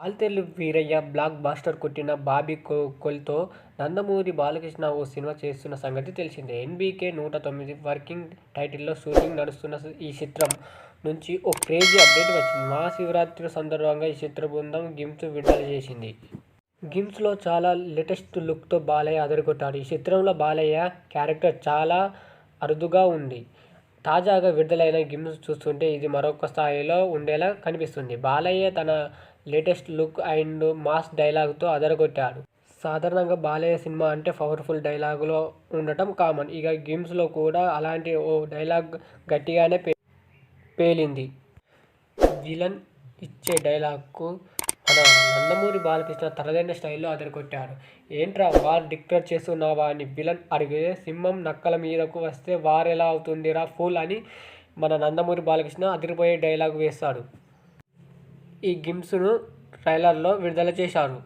పాల్తెల్లు Veeraiah blockbuster కొట్టిన బాబీ కొల్తో నందమూరి బాలకృష్ణ ఓ సినిమా చేస్తున్న సంగతి తెలిసిందే. ఎన్బీకే నూట తొమ్మిది వర్కింగ్ టైటిల్లో షూటింగ్ నడుస్తున్న ఈ చిత్రం నుంచి ఓ క్రేజీ అప్డేట్ వచ్చింది. మహాశివరాత్రి సందర్భంగా ఈ చిత్ర బృందం గిమ్స్ విడుదల చేసింది. గిమ్స్లో చాలా లేటెస్ట్ లుక్తో బాలయ్య అదరగొట్టాడు. ఈ చిత్రంలో బాలయ్య క్యారెక్టర్ చాలా అరుదుగా ఉంది. తాజాగా విడుదలైన గిమ్స్ చూస్తుంటే ఇది మరొక స్థాయిలో ఉండేలా కనిపిస్తుంది. బాలయ్య తన లేటెస్ట్ లుక్ అండ్ మాస్ డైలాగ్తో అదరగొట్టాడు. సాధారణంగా బాలయ్య సినిమా అంటే పవర్ఫుల్ డైలాగులో ఉండటం కామన్. ఇక గిమ్స్లో కూడా అలాంటి ఓ డైలాగ్ గట్టిగానే పే పేలింది. విలన్ ఇచ్చే డైలాగ్కు మన నందమూరి బాలకృష్ణ తనదైన స్టైల్లో అదరగొట్టాడు ఏంట్రా వార్ డిక్టేట్ చేస్తున్నావా అని విలన్ అడిగితే సింహం నక్కల మీదకు వస్తే వార్ ఎలా అవుతుందిరా ఫూల్ అని మన నందమూరి బాలకృష్ణ అదిరిపోయే డైలాగ్ వేస్తాడు. ఈ గిమ్స్ను ట్రైలర్లో విడుదల చేశారు.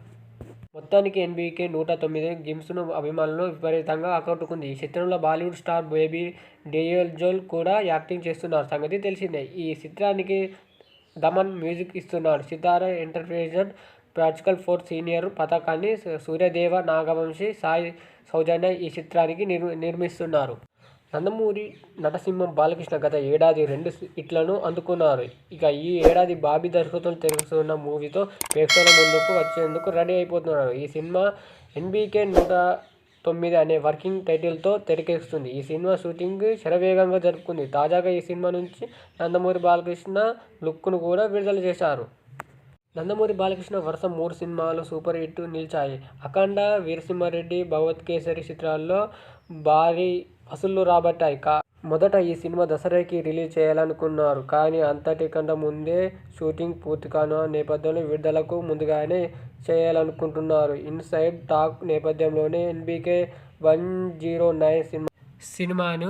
మొత్తానికి ఎన్బీకే నూట తొమ్మిది గిమ్స్ను అభిమానులను విపరీతంగా ఆకట్టుకుంది. ఈ చిత్రంలో బాలీవుడ్ స్టార్ బేబీ డియోల్జోల్ కూడా యాక్టింగ్ చేస్తున్నారు. సంగతి తెలిసిందే ఈ చిత్రానికి దమన్ మ్యూజిక్ ఇస్తున్నాడు. Sithara enterprises practical four senior పథకాన్ని సూర్యదేవ నాగవంశి సాయి సౌజన్య ఈ చిత్రానికి నిర్ నిర్మిస్తున్నారు. నందమూరి నటసింహం బాలకృష్ణ గత ఏడాది రెండు హిట్లను అందుకున్నారు. ఇక ఈ ఏడాది బాబీ దర్శకత్వం తెలుస్తున్న మూవీతో ప్రేక్షకుల ముందుకు వచ్చేందుకు రెడీ అయిపోతున్నారు. ఈ సినిమా ఎన్బీకే నూట తొమ్మిది అనే వర్కింగ్ టైటిల్తో తెరకెక్కుతుంది. ఈ సినిమా షూటింగ్ శరవేగంగా జరుపుకుంది. తాజాగా ఈ సినిమా నుంచి నందమూరి బాలకృష్ణ లుక్ను కూడా విడుదల చేశారు. నందమూరి బాలకృష్ణ వరుస మూడు సినిమాలు సూపర్ హిట్ నిలిచాయి. అఖండ వీరసింహారెడ్డి భగవత్ కేసరి చిత్రాల్లో భారీ వసూళ్ళు రాబట్టాయి. కా మొదట ఈ సినిమా దసరాకి రిలీజ్ చేయాలనుకున్నారు కానీ అంతటికంటే ముందే షూటింగ్ పూర్తి కాను నేపథ్యంలో విడుదలకు ముందుగానే చేయాలనుకుంటున్నారు. ఇన్సైడ్ టాక్ నేపథ్యంలోనే NBK one zero nine cinema సినిమాను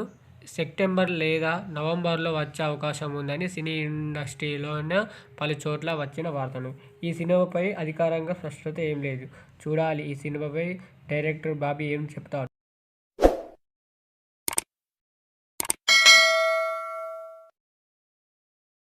సెప్టెంబర్ లేదా నవంబర్లో వచ్చే అవకాశం ఉందని సినీ ఇండస్ట్రీలోన పలు చోట్ల వచ్చిన వార్తలు. ఈ సినిమాపై అధికారంగా స్పష్టత ఏం లేదు. చూడాలి ఈ సినిమాపై డైరెక్టర్ బాబీ ఏం చెప్తాడు